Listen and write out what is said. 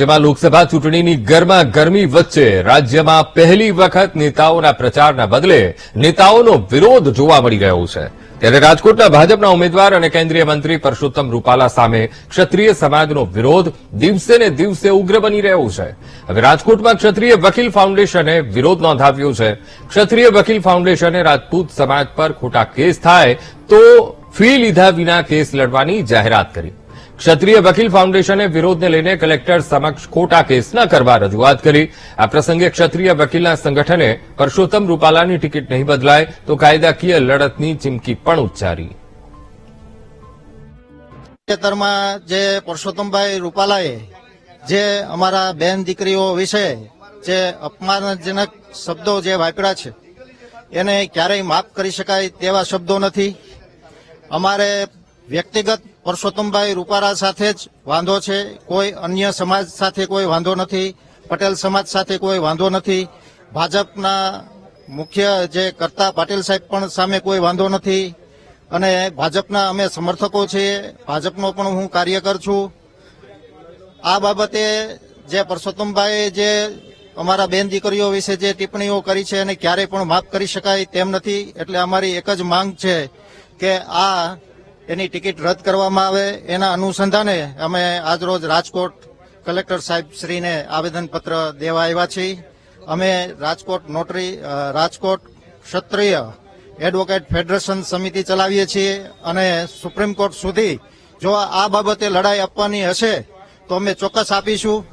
જેમાં લોકસભા ચૂંટણીની ગરમા ગરમી વચ્ચે રાજ્યમાં પહેલી વખત નેતાઓના પ્રચારના બદલે નેતાઓનો વિરોધ જોવા મળી રહ્યો છે. ત્યારે રાજકોટના ભાજપના ઉમેદવાર અને કેન્દ્રીય મંત્રી પરસોત્તમ રૂપાલા સામે ક્ષત્રિય સમાજનો વિરોધ દિવસે ને દિવસે ઉગ્ર બની રહ્યો છે. હવે રાજકોટમાં ક્ષત્રિય વકીલ ફાઉન્ડેશને વિરોધ નોંધાવ્યો છે. ક્ષત્રિય વકીલ ફાઉન્ડેશને રાજપૂત સમાજ પર ખોટા કેસ થાય તો ફી લીધા વિના કેસ લડવાની જાહેરાત કરી. ક્ષત્રિય વકીલ ફાઉન્ડેશને વિરોધને લઈને કલેક્ટર સમક્ષ ખોટા કેસ ન કરવા રજૂઆત કરી. આ પ્રસંગે ક્ષત્રિય વકીલના સંગઠને પરસોત્તમ રૂપાલાની ટિકિટ નહીં બદલાય તો કાયદાકીય લડતની ચીમકી પણ ઉચ્ચારી. તાજેતરમાં જે પરસોત્તમભાઈ રૂપાલાએ જે અમારા બેન દીકરીઓ વિશે જે અપમાનજનક શબ્દો જે વાપર્યા છે, એને ક્યારેય માફ કરી શકાય તેવા શબ્દો નથી. અમારે વ્યક્તિગત પરસોત્તમભાઈ રૂપારા સાથે જ વાંધો છે. કોઈ અન્ય સમાજ સાથે કોઈ વાંધો નથી. પટેલ સમાજ સાથે કોઈ વાંધો નથી. ભાજપના મુખ્ય જે કરતા પાટીલ સાહેબ પણ સામે કોઈ વાંધો નથી. અને ભાજપના અમે સમર્થકો છીએ. ભાજપનો પણ હું કાર્યકર છું. આ બાબતે જે પરસોત્તમભાઈ જે અમારા બેન દીકરીઓ વિશે જે ટિપ્પણીઓ કરી છે એને ક્યારેય પણ માફ કરી શકાય તેમ નથી. એટલે અમારી એક જ માંગ છે કે આ એની ટિકિટ રદ કરવામાં આવે. એના અનુસંધાને અમે આજરોજ રાજકોટ કલેક્ટર સાહેબ શ્રીને આવેદનપત્ર દેવા આવ્યા છીએ. અમે Rajkot notary Rajkot Kshatriya advocate federation સમિતિ ચલાવીએ છીએ અને સુપ્રીમ કોર્ટ સુધી જો આ બાબતે લડાઈ આપવાની હશે તો અમે ચોક્કસ આપીશું.